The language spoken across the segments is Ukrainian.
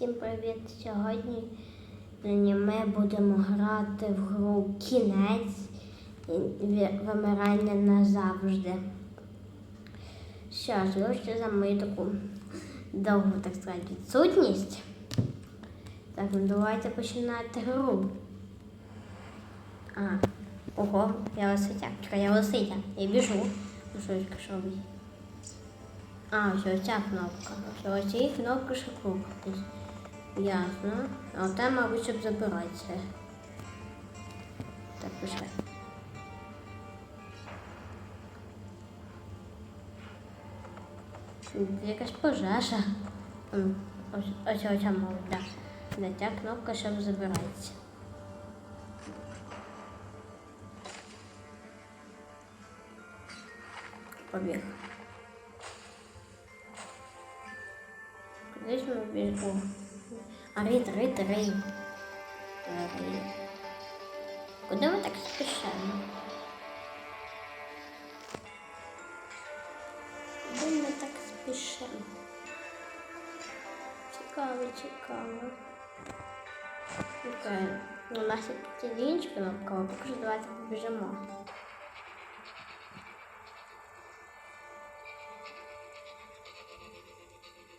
Всім привіт! Сьогодні ми будемо грати в гру кінець вимирання назавжди. Що ж, вибачте за мою таку довгу, так сказати, відсутність. Так, ну давайте починати гру. А, ого, я лисиця. Чекай, я лисиця. Я біжу. Ну що, що? А, ось ця кнопка. Ось цієї кнопки ще крутитись. Ясно. А те, мабуть, щоб забиратися. Так, пішли. Якась пожежа. Ось ось ось мабуть, так. Не ця кнопка щоб забирається. Побіг. Кудись ми біжимо. А рид, рид, рид. Рид. Куди ми так спішимо? Куди ми так спішимо? Цікаво, цікаво. Окей. Ну, У нас тут інша кнопка, поки що давайте побіжимо.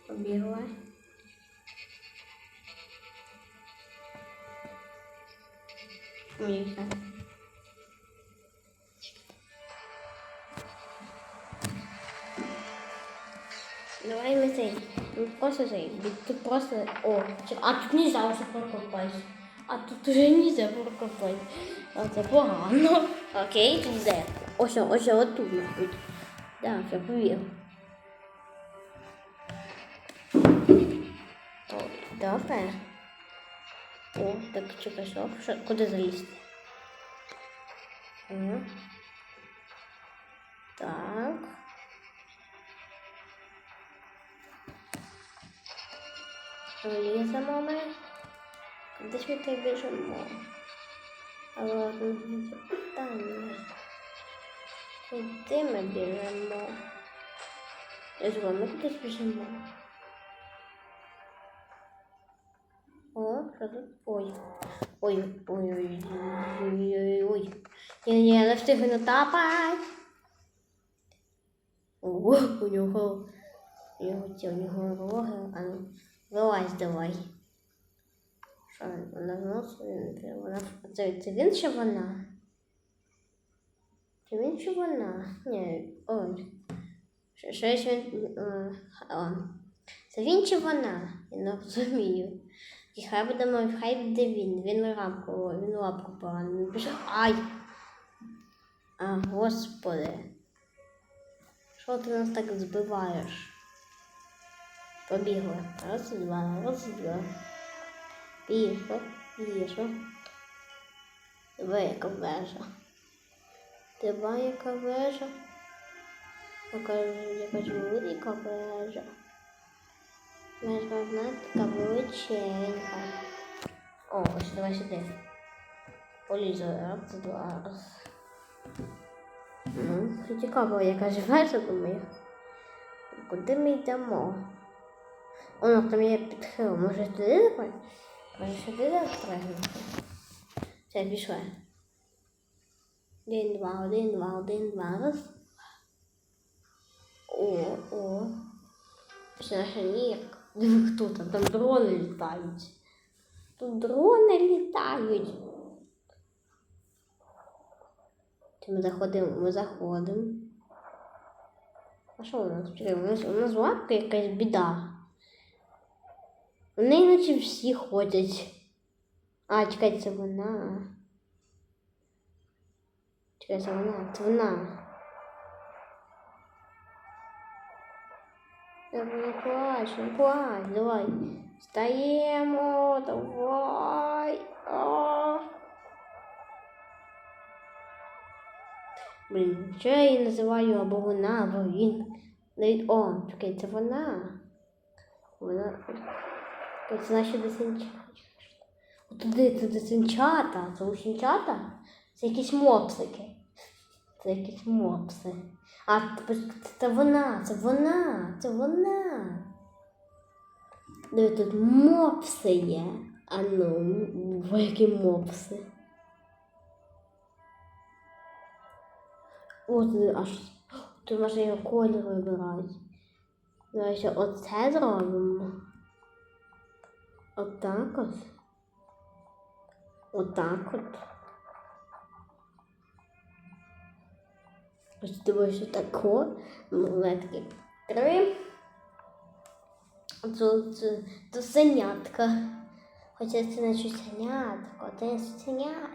Побігла. Міша. Давай ми цей. Ну, просто цей. Тут просто. О, чи- а тут нельзя вже прокопати. А тут уже нельзя прокопати. А це погано. Окей, тут де? Ось, ось, ось тут, мабуть. Так, я повів. Ой, добре. О, так чекай, що? Куди залізти? О. Так. Ліземо ми. Ж ми так біжимо? Але одне питання. Куди ми біжимо? Я ж ми кудись біжимо. О, що тут? Ой. Ой, ой, ой, ой, ой. Ні, ні, не встигну натапати. Ого, у нього, у нього ці, у нього роги. А ну, вилазь давай. Що, вона вносить, вона, це, це він чи вона? Чи він чи вона? Ні, ой. Щось він. Це він чи вона? Я не розумію. І хай буде хай буде він. Він лапку, він лапку поранив. Він. Ай! А, господи. Що ти нас так збиваєш? Побігли. Раз, два, раз, два. Пішо, пішо. Диви, яка вежа. Диви, яка вежа. Яка, якась велика вежа. Вежа, знаєте, така величенька. О, ось давай сюди. Полізу, раз, два. Ну, це цікаво, яка ж вежа, думаю. Куди ми йдемо? Воно там є підхил. Може туди давай? Може сюди запрягнути? Все, пішли. Один, два, один, два, один, два, раз. О, о. Снежник. Диви, хто там? Там дрони літають. Тут дрони літають. Чи ми заходимо? Ми заходимо. А що у нас? У нас, у нас лапка якась біда. Вони іначе всі ходять. А, чекай, це вона. Чекай, це вона, це вона. Не плач, не плач, давай. Встаємо, давай. А. Блін, що я її називаю або вона, або він. Навіть, о, чекай, це вона. Вона. Чекай, Це наші десенчата. Туди це десенчата, це усінчата? Це якісь мопсики. Це якісь мопси. А це, вона, це вона, це вона. Диви, тут мопси є. А ну, які мопси. О, тут аж тут можна його колір вибирати. Давайте оце зробимо. Отак от. Отак от. Ось дивись отако. Монетки. Три. Тут, тут синятка. Хоча це не чусенятко, це синятко.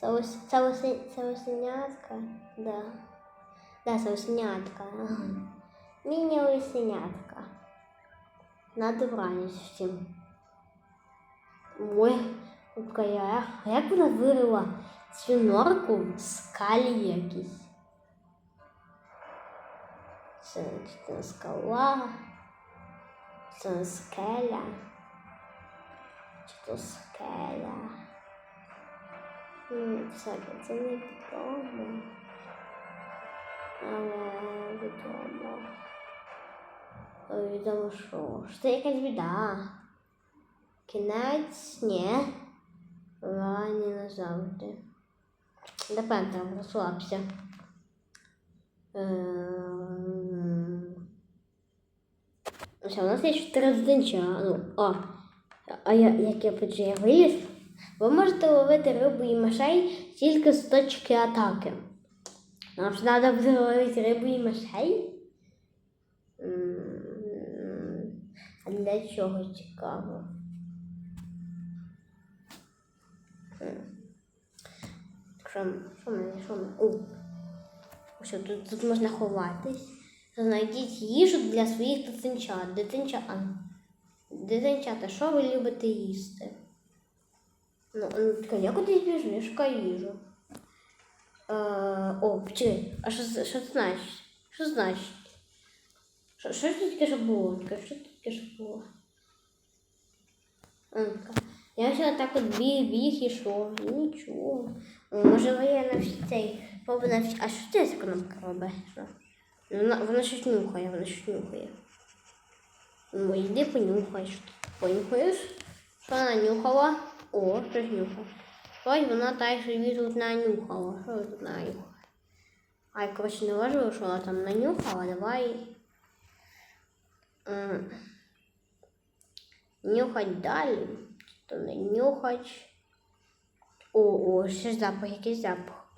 Це ось це ось це осенятка. Да. Да, це осенятка. Міні осенятка. На добраніч всім. Ой, я. Як вона вирила цю норку в скалі якісь? Це це не скала. Це не скеля. Чи то скеля? М, Це, це не відомо. Але відомо. Але Відомо що? Що це якась біда. Кінець, ні. Ранні назавжди. Тепер там розслабся. Ем, Все, у нас є 4 здинча. Ну, о, а я, як я почую, я виліз, ви можете ловити рибу і мишей тільки з точки атаки. Нам ж треба буде ловити рибу і мишей? А для чого цікаво? Що, що мене, що мене? Що тут, тут можна ховатись. Знайдіть їжу для своїх дитинчат. Дитинча, дитинчата, що ви любите їсти? Ну, така, я кудись біжу, я шукаю їжу. Е, о, почекай, а що, це значить? Що значить? Що, ж таке що було? Що таке що було? Я ще так от біг, біг і що? Нічого. Можливо, я на цей побудав. А що це за кнопка робить? Вона, вона щось нюхає, вона щось нюхає. Ну, йди понюхай. Понюхаєш? Що вона нюхала? О, щось нюхала. Ось вона так собі тут нанюхала. Що тут нанюхала? Ай, коротше, не важливо, що вона там нанюхала, давай. М, Нюхать далі. То не нюхать. О, о, ще запах, якийсь запах.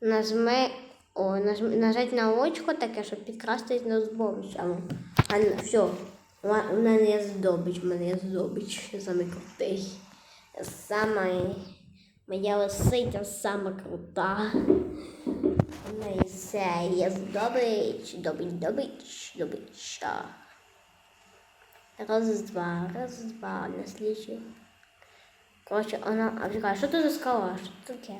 Нажми, о, нажми, нажать на очко таке, щоб підкрасти на здобич. А, ну, все, у мене є здобич, у мене є здобич, я самий крутий. Я Сама, моя лисиця сама крута. У неї все є здобич, добич, добич, добич. Раз, два, раз, два, на слідчий. Коротше, вона, а що це за скала? Що це таке?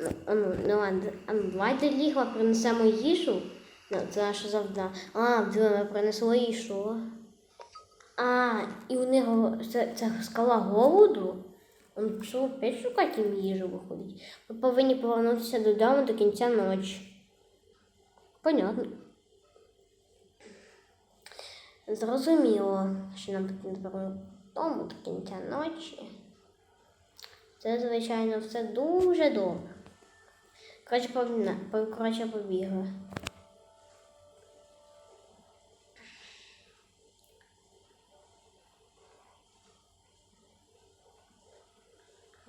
Ну, ну, ну ладно, а ну, давайте лігла принесемо їжу. Ну, це наше завдання. А, ми принесли їжу. А, і у нього це, це скала голоду. Он пішов опять шукати їм їжу виходить. Ми повинні повернутися додому до кінця ночі. Понятно. Зрозуміло, що нам потрібно додому до кінця ночі. Це, звичайно, все дуже добре. Коротше, повна, по- коротше, побігли.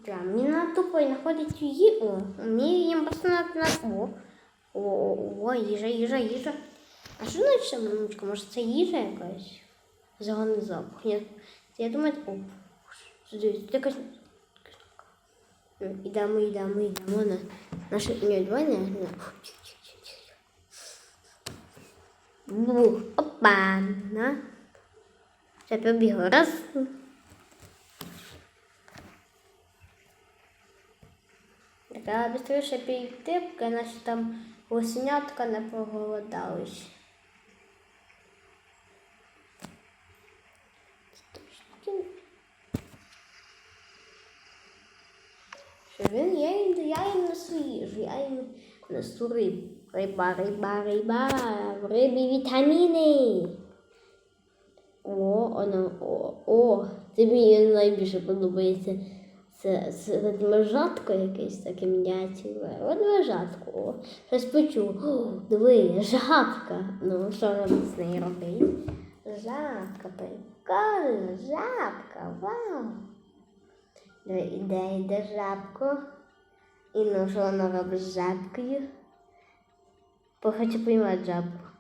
Да, мені на тупо знаходить її. О, мені їм просто на, на о. О, о, о, їжа, їжа, їжа. А що значить мамочка? Може це їжа якась? Зелений запах. Ні. Це я думаю, о, сюди, тут якась. Ну, Ідемо, ідемо, ідемо на наше ні, давай не. Бух, опа, на. Все, побігла. Раз. Треба швидше піти, поки наші там лосенятка не проголодались. Що він, я їм, я їм я їм несу риб. Риба, риба, риба, в рибі вітаміни. О, оно, о, о, це мені найбільше подобається. Це, це ведмежатко якесь таке мініатюрове. Ведмежатко. О, щось почув. О, диви, жабка. Ну, що нам з нею робити? Жабка, прикольно, жабка, вау. Диви, іде, йде жабко. І ну, що вона робить з жабкою? Хочу поймати жабку.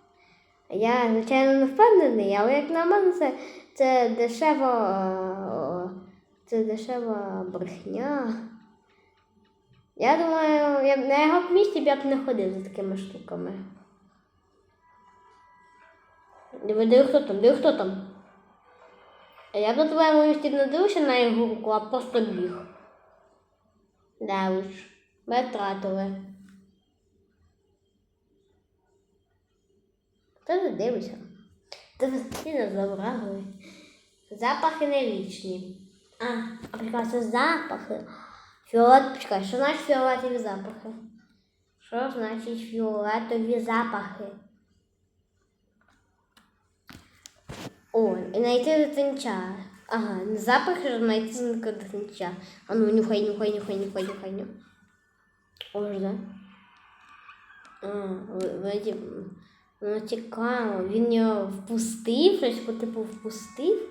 Я, звичайно, не впевнений, але як на мене, це, це дешева, це дешева брехня. Я думаю, я б на його місці б я б не ходив за такими штуками. Диви, диви, хто там, диви, хто там. Я на твоєму місці не дивився на його руку, а просто біг. Да уж, ми втратили. Хто не дивиться? Та всі не забрали. Запахи не вічні. А прекрасно запахи. Фіолет, почекай, що значить фіолетові запахи? Що значить фіолетові запахи? О, і знайти дитинча. Ага, запахи ж знайти дитинча. А ну, нюхай, нюхай, нюхай, нюхай, нюхай, нюхай. Ось, да? Виді, Воно цікаво. Він його впустив, щось по типу впустив.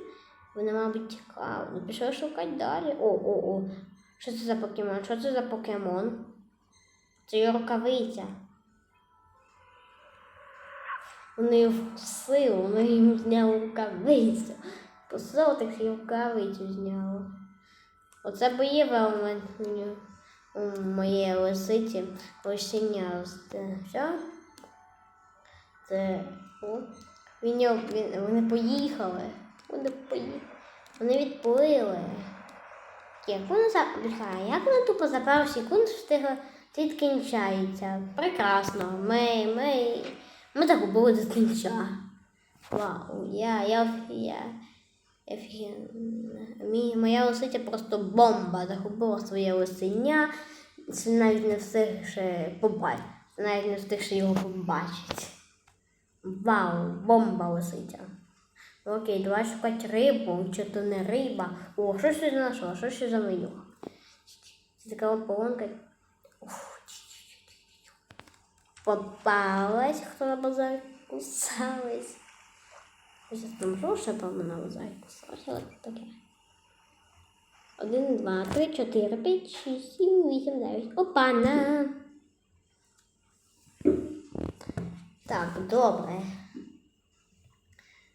Воно, мабуть, цікаво. Ну, пішов шукати далі. О, о, о. Що це за покемон? Що це за покемон? Це його рукавиця. Воно його вкусило, воно йому зняло рукавицю. Так і рукавицю зняло. Оце боєве у мене у моєї лисиці лисеня. Все. Це о, він, він, вони поїхали. Вони поїхали. Вони відплили. Як воно за як воно тупо за пару секунд встигла світ кінчається. Прекрасно. Ми, ми, ми загубили кінця. Вау, я, я, я. Мій, моя лисиця просто бомба. Загубила своє лисеня. Це навіть не встигши побачити. Навіть не встигши його побачити. Вау, бомба лисиця. Окей, давай шукати рибу, чи то не риба. О, що ж ти знайшла? Що ж за меню? Це така полонка. Ух, Попалась, хто на базарі кусалась. Ось там що певно на базарі кусалась, таке. Один, два, три, чотири, п'ять, шість, сім, вісім, дев'ять. Опана! Так, добре.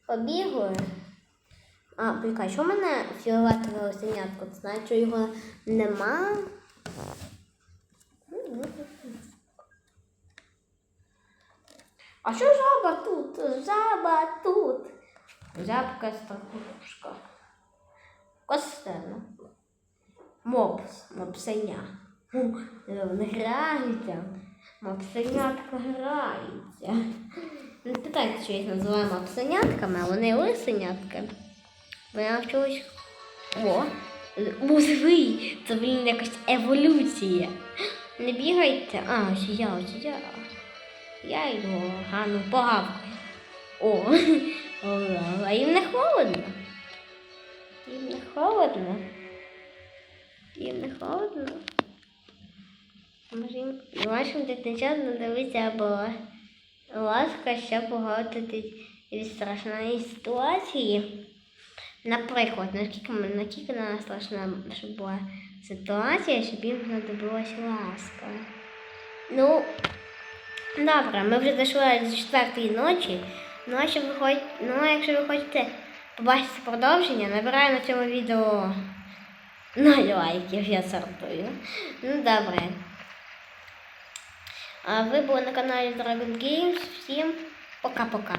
Побігли. А, прикай, що в мене фіолетове осенятко? Це значить, що його нема. А що жаба тут? Жаба тут. Жабка старушка. Костена. Мопс, мопсеня. Вони граються. Мопсенятка граються. Не питайте, що їх називаємо мопсенятками, а вони лисенятки. Бо я навчилась. О, музей. Це, блін, якась еволюція. Не бігайте. А, ось я. Я йду, гарно погавкаю. О, а їм не холодно. Їм не холодно. Їм не холодно. Може їм вашим дитинчат надивиться або ласка, щоб погодитись від страшної ситуації. Наприклад, наскільки, наскільки вона страшна, щоб була ситуація, щоб їм знадобилась ласка. Ну, добре, ми вже дійшли до четвертої ночі. Ну, а, ви ну, якщо ви хочете побачити продовження, набираю на цьому відео 0 лайків, я сортую. Ну, добре. А ви були на каналі Dragon Games. Всім пока-пока.